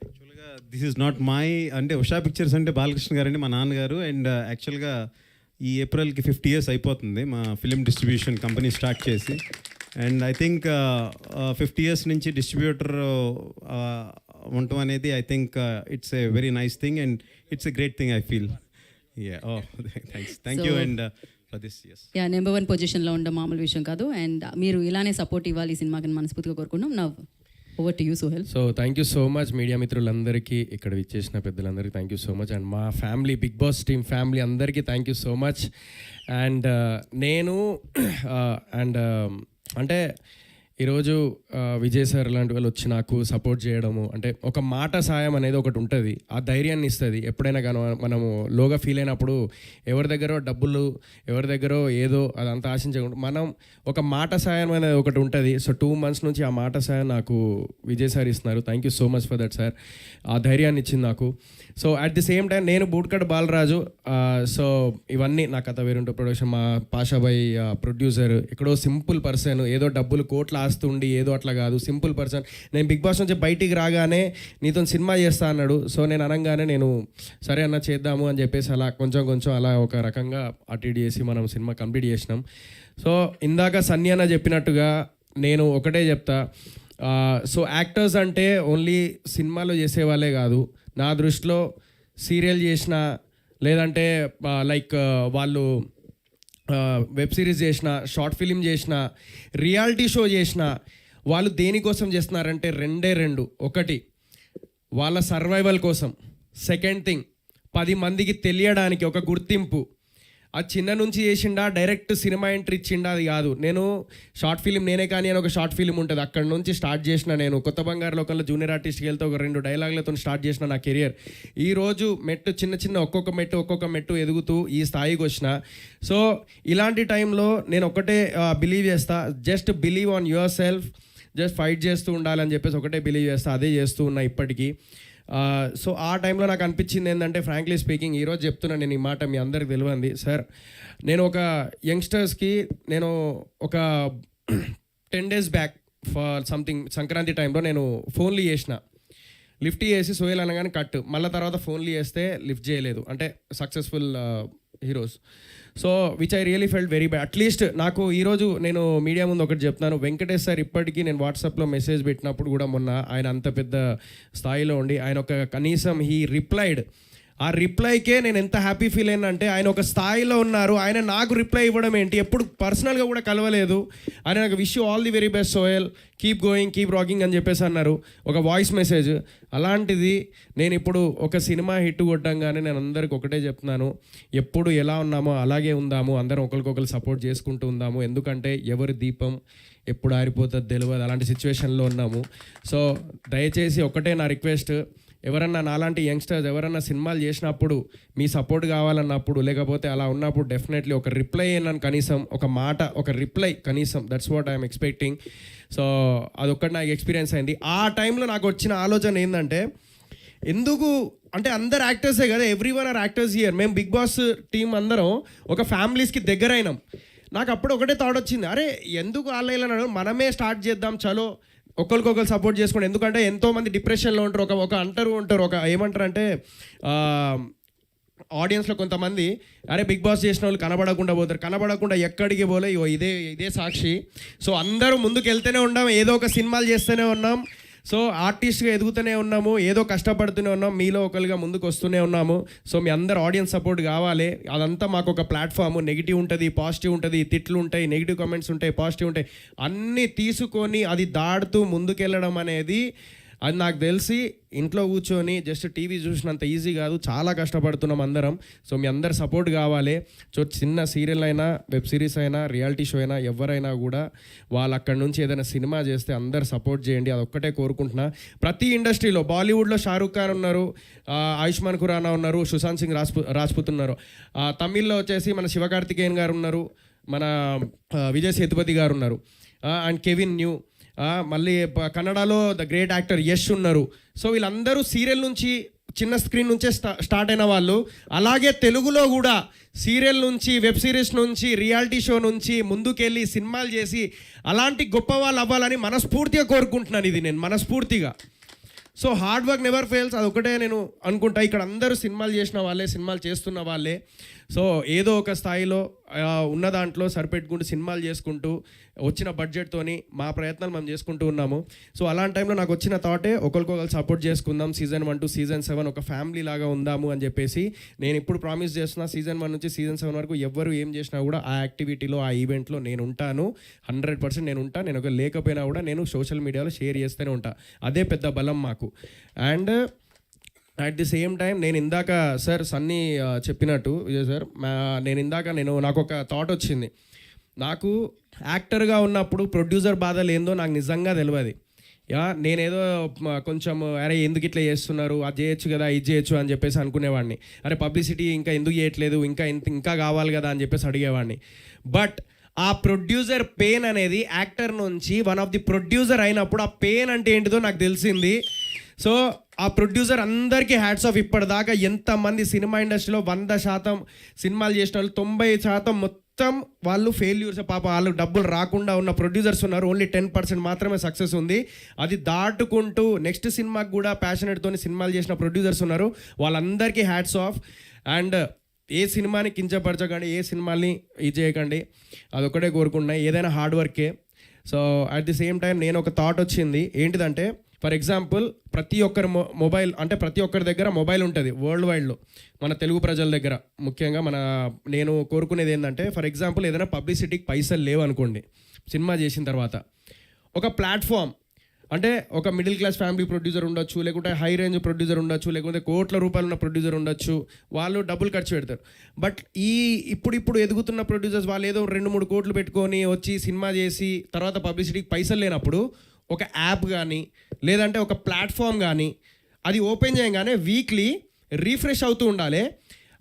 యాక్చువల్గా this is not my అంటే Usha pictures అంటే బాలకృష్ణ గారు అంటే మా నాన్నగారు. అండ్ యాక్చువల్గా ఈ ఏప్రిల్కి ఫిఫ్టీ ఇయర్స్ అయిపోతుంది మా ఫిలిం డిస్ట్రిబ్యూషన్ కంపెనీ స్టార్ట్ చేసి. And I think fifty years నుంచి డిస్ట్రిబ్యూటర్ ఉండటం అనేది I think it's a very nice thing and it's a great thing I feel yeah oh thanks thank you and yeah number one పొజిషన్లో ఉండడం మామూలు విషయం కాదు. And మీరు ఇలానే సపోర్ట్ ఇవ్వాలి ఈ సినిమాకి మనస్ఫూర్తిగా కోరుకున్నాం now over to you Sohel so thank you so much media మిత్రులందరికీ ఇక్కడ విచ్చేసిన పెద్దలందరికీ thank you so much and మా family Bigg Boss team family అందరికీ thank you so much and నేను అండ్ అంటే ఈరోజు విజయ్ సార్ లాంటి వాళ్ళు వచ్చి నాకు సపోర్ట్ చేయడము అంటే ఒక మాట సాయం అనేది ఒకటి ఉంటుంది. ఆ ధైర్యాన్ని ఇస్తుంది. ఎప్పుడైనా కానీ మనము లోగా ఫీల్ అయినప్పుడు ఎవరి దగ్గర డబ్బులు ఎవరి దగ్గర ఏదో అదంతా ఆశించకుండా మనం ఒక మాట సాయం అనేది ఒకటి ఉంటుంది. సో టూ మంత్స్ నుంచి ఆ మాట సాయం నాకు విజయ్ సార్ ఇస్తున్నారు. Thank you so much for that sir ఆ ధైర్యాన్ని ఇచ్చింది నాకు. So at the same time నేను బూట్కట్ బాలరాజు సో ఇవన్నీ నా కథ వేరుంటూ ప్రొడక్షన్ మా పాషాబాయ్ ప్రొడ్యూసర్ ఎక్కడో సింపుల్ పర్సన్ ఏదో డబ్బులు కోట్ల రాస్తుండి ఏదో అట్లా కాదు. Simple person. నేను బిగ్ బాస్ నుంచి బయటికి రాగానే నీతో సినిమా చేస్తా అన్నాడు. సో నేను అనగానే నేను సరే అన్న చేద్దాము అని చెప్పేసి అలా కొంచెం కొంచెం అలా ఒక రకంగా అటు ఇటు చేసి మనం సినిమా కంప్లీట్ చేసినాం. సో ఇందాక సన్నీ అన్న చెప్పినట్టుగా నేను ఒకటే చెప్తా. సో యాక్టర్స్ అంటే ఓన్లీ సినిమాలో చేసేవాళ్ళే కాదు. నా దృష్టిలో సీరియల్ చేసిన లేదంటే లైక్ వాళ్ళు వెబ్ సిరీస్ చేసిన షార్ట్ ఫిలిం చేసిన రియాలిటీ షో చేసిన వాళ్ళు దేనికోసం చేస్తున్నారంటే రెండే రెండు. ఒకటి వాళ్ళ సర్వైవల్ కోసం. సెకండ్ థింగ్ పది మందికి తెలియడానికి ఒక గుర్తింపు. ఆ చిన్న నుంచి చేసిండా డైరెక్ట్ సినిమా ఎంట్రీ ఇచ్చిండా అది కాదు. నేను షార్ట్ ఫిలిం నేనే కానీ అని ఒక షార్ట్ ఫిలిం ఉంటుంది. అక్కడ నుంచి స్టార్ట్ చేసిన నేను. కొత్త బంగారు లోకంలో జూనియర్ ఆర్టిస్ట్కి వెళ్తే ఒక రెండు డైలాగులతో స్టార్ట్ చేసిన నా కెరియర్. ఈరోజు మెట్టు చిన్న చిన్న ఒక్కొక్క మెట్టు ఒక్కొక్క మెట్టు ఎదుగుతూ ఈ స్థాయికి వచ్చిన. సో ఇలాంటి టైంలో నేను ఒకటే బిలీవ్ చేస్తా. Just believe on yourself just fight చేస్తూ ఉండాలని చెప్పేసి ఒకటే బిలీవ్ చేస్తా. అదే చేస్తూ ఉన్నా ఇప్పటికీ. సో ఆ టైంలో నాకు అనిపించింది ఏంటంటే ఫ్రాంక్లీ స్పీకింగ్ ఈరోజు చెప్తున్నాను నేను ఈ మాట మీ అందరికి తెలియంది. సార్ నేను ఒక యంగ్స్టర్స్కి నేను ఒక ten days back for something Sankranti టైంలో నేను ఫోన్లు చేసిన. లిఫ్ట్ చేసి సోయల్ అనగానే కట్ మళ్ళీ తర్వాత ఫోన్లు చేస్తే లిఫ్ట్ చేయలేదు. అంటే successful heroes. So which I really felt very bad at least నాకు ఈరోజు నేను మీడియా ముందు ఒకటి చెప్తున్నాను. వెంకటేష్ సార్ ఇప్పటికీ నేను వాట్సాప్లో మెసేజ్ పెట్టినప్పుడు కూడా మొన్న ఆయన అంత పెద్ద స్థాయిలో ఉండి ఆయన ఒక కనీసం హీ రిప్లైడ్ ఆ రిప్లైకే నేను ఎంత హ్యాపీ ఫీల్ అయినంటే అంటే ఆయన ఒక స్థాయిలో ఉన్నారు. ఆయన నాకు రిప్లై ఇవ్వడం ఏంటి? ఎప్పుడు పర్సనల్గా కూడా కలవలేదు. ఆయన నాకు wish all the very best Sohel. Keep going keep rocking అని చెప్పేసి అన్నారు. ఒక వాయిస్ మెసేజ్. అలాంటిది నేను ఇప్పుడు ఒక సినిమా హిట్ కొట్టంగానే నేను అందరికి ఒకటే చెప్తున్నాను. ఎప్పుడు ఎలా ఉన్నామో అలాగే ఉందాము. అందరం ఒకరికొకరు సపోర్ట్ చేసుకుంటూ ఉందాము. ఎందుకంటే ఎవరి దీపం ఎప్పుడు ఆరిపోతుంది తెలియదు అలాంటి సిచ్యువేషన్లో ఉన్నాము. సో దయచేసి ఒకటే నా రిక్వెస్ట్. ఎవరన్నా నాలాంటి యంగ్స్టర్స్ ఎవరన్నా సినిమాలు చేసినప్పుడు మీ సపోర్ట్ కావాలన్నప్పుడు లేకపోతే అలా ఉన్నప్పుడు డెఫినెట్లీ ఒక రిప్లై అయినాను కనీసం ఒక మాట ఒక రిప్లై కనీసం. That's what I'm expecting so అదొక్కటి నాకు ఎక్స్పీరియన్స్ అయింది. ఆ టైంలో నాకు వచ్చిన ఆలోచన ఏంటంటే ఎందుకు అంటే అందరు యాక్టర్సే కదా everyone are actors year మేము బిగ్ బాస్ టీం అందరం ఒక ఫ్యామిలీస్కి దగ్గరైనాం. నాకు అప్పుడు ఒకటే థాట్ వచ్చింది. అరే ఎందుకు వాళ్ళు మనమే స్టార్ట్ చేద్దాం చలో. ఒకరికొకరు సపోర్ట్ చేసుకోండి. ఎందుకంటే ఎంతో మంది డిప్రెషన్లో ఉంటారు. ఒక ఒక అంటారు ఉంటారు. ఒక ఏమంటారు అంటే ఆడియన్స్లో కొంతమంది అరే బిగ్ బాస్ చేసిన వాళ్ళు కనబడకుండా పోతారు. కనబడకుండా ఎక్కడికి పోలే? ఇదే ఇదే సాక్షి. సో అందరూ ముందుకు వెళ్తూనే ఉన్నాం. ఏదో ఒక సినిమాలు చేస్తూనే ఉన్నాం. సో ఆర్టిస్ట్గా ఎదుగుతూనే ఉన్నాము ఏదో కష్టపడుతూనే ఉన్నాం మీలో ఒకరిగా ముందుకు వస్తూనే ఉన్నాము. సో మీ అందరు ఆడియన్స్ సపోర్ట్ కావాలి. అదంతా మాకు ఒక ప్లాట్ఫామ్. నెగిటివ్ ఉంటుంది పాజిటివ్ ఉంటుంది తిట్లు ఉంటాయి నెగిటివ్ కామెంట్స్ ఉంటాయి పాజిటివ్ ఉంటాయి. అన్నీ తీసుకొని అది దాడుతూ ముందుకెళ్ళడం అనేది అది నాకు తెలిసి ఇంట్లో కూర్చొని జస్ట్ టీవీ చూసినంత ఈజీ కాదు. చాలా కష్టపడుతున్నాం అందరం. సో మీ అందరు సపోర్ట్ కావాలి. సో చిన్న సీరియల్ అయినా వెబ్ సిరీస్ అయినా రియాలిటీ షో అయినా ఎవరైనా కూడా వాళ్ళు అక్కడ నుంచి ఏదైనా సినిమా చేస్తే అందరు సపోర్ట్ చేయండి. అది ఒక్కటే కోరుకుంటున్నా. ప్రతి ఇండస్ట్రీలో బాలీవుడ్లో షారూఖ్ ఖాన్ ఉన్నారు ఆయుష్మాన్ ఖురానా ఉన్నారు సుశాంత్ సింగ్ రాజ్పు రాజ్పూత్ ఉన్నారు. తమిళ్ళో వచ్చేసి మన శివకార్తికేయన్ గారు ఉన్నారు మన విజయ్ సేతుపతి గారు ఉన్నారు. అండ్ కెవిన్ న్యూ మళ్ళీ కన్నడలో ద గ్రేట్ యాక్టర్ యష్ ఉన్నారు. సో వీళ్ళందరూ సీరియల్ నుంచి చిన్న స్క్రీన్ నుంచే స్టా స్టార్ట్ అయిన వాళ్ళు. అలాగే తెలుగులో కూడా సీరియల్ నుంచి వెబ్ సిరీస్ నుంచి రియాలిటీ షో నుంచి ముందుకెళ్ళి సినిమాలు చేసి అలాంటి గొప్ప వాళ్ళు అవ్వాలని మనస్ఫూర్తిగా కోరుకుంటున్నాను ఇది నేను మనస్ఫూర్తిగా. So hard work never fails అది ఒకటే నేను అనుకుంటా. ఇక్కడ అందరూ సినిమాలు చేసిన వాళ్ళే సినిమాలు చేస్తున్న వాళ్ళే. సో ఏదో ఒక స్థాయిలో ఉన్న దాంట్లో సరిపెట్టుకుంటూ సినిమాలు చేసుకుంటూ వచ్చిన బడ్జెట్తోని మా ప్రయత్నాలు మనం చేసుకుంటూ ఉన్నాము. సో అలాంటి టైంలో నాకు వచ్చిన థాటే ఒకరికొకరు సపోర్ట్ చేసుకుందాం season one to season seven ఒక ఫ్యామిలీ లాగా ఉందాము అని చెప్పేసి నేను ఇప్పుడు ప్రామిస్ చేస్తున్నా సీజన్ వన్ నుంచి సీజన్ సెవెన్ వరకు ఎవరు ఏం చేసినా కూడా ఆ యాక్టివిటీలో ఆ ఈవెంట్లో నేను ఉంటాను. హండ్రెడ్ పర్సెంట్ నేను ఉంటాను నేను ఒక లేకపోయినా కూడా నేను సోషల్ మీడియాలో షేర్ చేస్తూనే ఉంటాను అదే పెద్ద బలం మాకు. And at the same time నేను ఇందాక సార్ సన్నీ uh, చెప్పినట్టు విజయ్ సార్ నేను ఇందాక నేను నాకు ఒక థాట్ వచ్చింది. నాకు యాక్టర్గా ఉన్నప్పుడు ప్రొడ్యూసర్ బాధ లేదో నాకు నిజంగా తెలియదు యా నేనేదో కొంచెం అరే ఎందుకు ఇట్లా చేస్తున్నారు? అది చేయొచ్చు కదా ఇది చేయొచ్చు అని చెప్పేసి అనుకునేవాడిని. అరే పబ్లిసిటీ ఇంకా ఎందుకు చేయట్లేదు? ఇంకా ఇంత ఇంకా కావాలి కదా అని చెప్పేసి అడిగేవాడిని. బట్ ఆ ప్రొడ్యూసర్ పెయిన్ అనేది యాక్టర్ నుంచి వన్ ఆఫ్ ది ప్రొడ్యూసర్ అయినప్పుడు ఆ పెయిన్ అంటే ఏంటిదో నాకు తెలిసింది. సో ఆ ప్రొడ్యూసర్ అందరికీ హ్యాట్స్ ఆఫ్ ఇప్పటిదాకా ఎంతమంది సినిమా ఇండస్ట్రీలో వంద శాతం సినిమాలు చేసిన వాళ్ళు తొంభై శాతం మొత్తం వాళ్ళు ఫెయిల్యూర్స్ పాప వాళ్ళు డబ్బులు రాకుండా ఉన్న ప్రొడ్యూసర్స్ ఉన్నారు. ఓన్లీ టెన్ పర్సెంట్ మాత్రమే సక్సెస్ ఉంది. అది దాటుకుంటూ నెక్స్ట్ సినిమాకి కూడా ప్యాషనెట్తో సినిమాలు చేసిన ప్రొడ్యూసర్స్ ఉన్నారు. వాళ్ళందరికీ హ్యాట్స్ ఆఫ్ అండ్ ఏ సినిమాని కించపరచకండి ఏ సినిమాని ఇది చేయకండి అదొకటే కోరుకుంటున్నాయి ఏదైనా హార్డ్ వర్కే so at the same time నేను ఒక థాట్ వచ్చింది. ఏంటిదంటే ఫర్ ఎగ్జాంపుల్ ప్రతి ఒక్కరి మొ మొబైల్ అంటే ప్రతి ఒక్కరి దగ్గర మొబైల్ ఉంటుంది వరల్డ్ వైడ్లో. మన తెలుగు ప్రజల దగ్గర ముఖ్యంగా మన నేను కోరుకునేది ఏంటంటే ఫర్ ఎగ్జాంపుల్ ఏదైనా పబ్లిసిటీకి పైసలు లేవు అనుకోండి సినిమా చేసిన తర్వాత ఒక ప్లాట్ఫామ్ అంటే ఒక మిడిల్ క్లాస్ ఫ్యామిలీ ప్రొడ్యూసర్ ఉండొచ్చు లేకుంటే హై రేంజ్ ప్రొడ్యూసర్ ఉండొచ్చు లేకుంటే కోట్ల రూపాయలు ఉన్న ప్రొడ్యూసర్ ఉండొచ్చు వాళ్ళు డబ్బులు ఖర్చు పెడతారు. బట్ ఈ ఇప్పుడు ఇప్పుడు ఎదుగుతున్న ప్రొడ్యూసర్స్ వాళ్ళు ఏదో రెండు మూడు కోట్లు పెట్టుకొని వచ్చి సినిమా చేసి తర్వాత పబ్లిసిటీకి పైసలు లేనప్పుడు ఒక యాప్ కానీ లేదంటే ఒక ప్లాట్ఫామ్ కానీ అది ఓపెన్ చేయగానే వీక్లీ రీఫ్రెష్ అవుతూ ఉండాలి.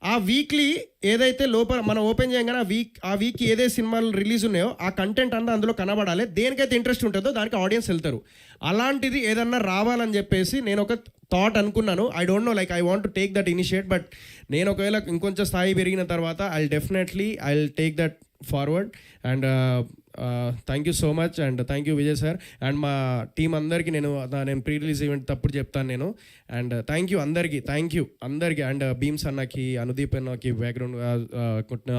ఆ వీక్లీ ఏదైతే లోపల మనం ఓపెన్ చేయగానే ఆ వీక్ ఆ వీక్ ఏదైతే సినిమాలు రిలీజ్ ఉన్నాయో ఆ కంటెంట్ అంతా అందులో కనబడాలి. దేనికైతే ఇంట్రెస్ట్ ఉంటుందో దానికి ఆడియన్స్ వెళ్తారు. అలాంటిది ఏదన్నా రావాలని చెప్పేసి నేను ఒక థాట్ అనుకున్నాను. I don't know like I want to take that initiate but నేను ఒకవేళ ఇంకొంచెం స్థాయి పెరిగిన తర్వాత I definitely I take that forward. And thank you so much and thank you Vijay sir and మా టీం అందరికీ నేను నేను ప్రీ రిలీజ్ ఈవెంట్ తప్పుడు చెప్తాను నేను. అండ్ థ్యాంక్ యూ అందరికీ థ్యాంక్ యూ అందరికీ. అండ్ భీమ్స్ అన్నకి అనుదీప్ అన్నకి బ్యాక్గ్రౌండ్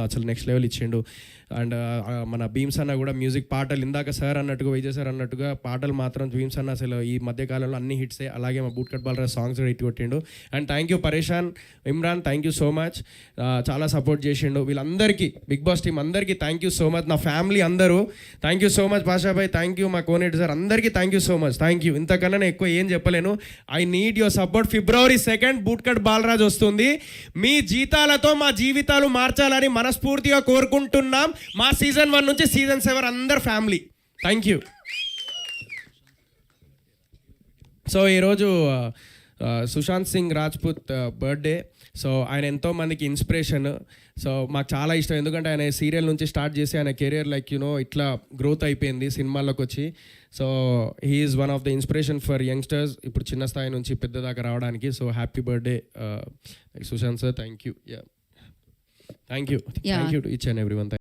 అసలు నెక్స్ట్ లెవెల్ ఇచ్చిండు. అండ్ మన భీమ్స్ అన్న కూడా మ్యూజిక్ పాటలు ఇందాక సార్ అన్నట్టుగా విజయ్ సార్ అన్నట్టుగా పాటలు మాత్రం భీమ్స్ అన్న అసలు ఈ మధ్యకాలంలో అన్ని హిట్సే అలాగే మా బూట్ కట్ బాలరాజ్ సాంగ్స్ కూడా హిట్ కొట్టిండు. And thank you Pareshan Imran thank you so much చాలా సపోర్ట్ చేసిండు. వీళ్ళందరికీ బిగ్ బాస్ టీం అందరికీ థ్యాంక్ యూ సో మచ్ నా ఫ్యామిలీ అందరూ thank you so much Bashabhai thank you మా కోనేటి సార్ అందరికీ thank you so much thank you ఇంతకన్నా నేను ఎక్కువ ఏం చెప్పలేను I need your support February second bootcut Balaraj వస్తుంది. మీ జీతాలతో మా జీవితాలు మార్చాలని మనస్ఫూర్తిగా కోరుకుంటున్నాం. మా సీజన్ వన్ నుంచి సీజన్ సెవెన్ అందరు ఫ్యామిలీ థ్యాంక్ యూ సో ఈరోజు సుశాంత్ సింగ్ రాజ్పుత్ బర్త్డే సో ఆయన ఎంతోమందికి ఇన్స్పిరేషన్ సో మాకు చాలా ఇష్టం. ఎందుకంటే ఆయన సీరియల్ నుంచి స్టార్ట్ చేసి ఆయన కెరియర్ లైక్ యూనో ఇట్లా గ్రోత్ అయిపోయింది సినిమాల్లోకి వచ్చి. So he is one of the inspiration for youngsters ఇప్పుడు చిన్న స్థాయి నుంచి పెద్ద దాకా రావడానికి. So happy birthday Sushant sir. Thank you. Yeah. Thank you. Thank you to each and every one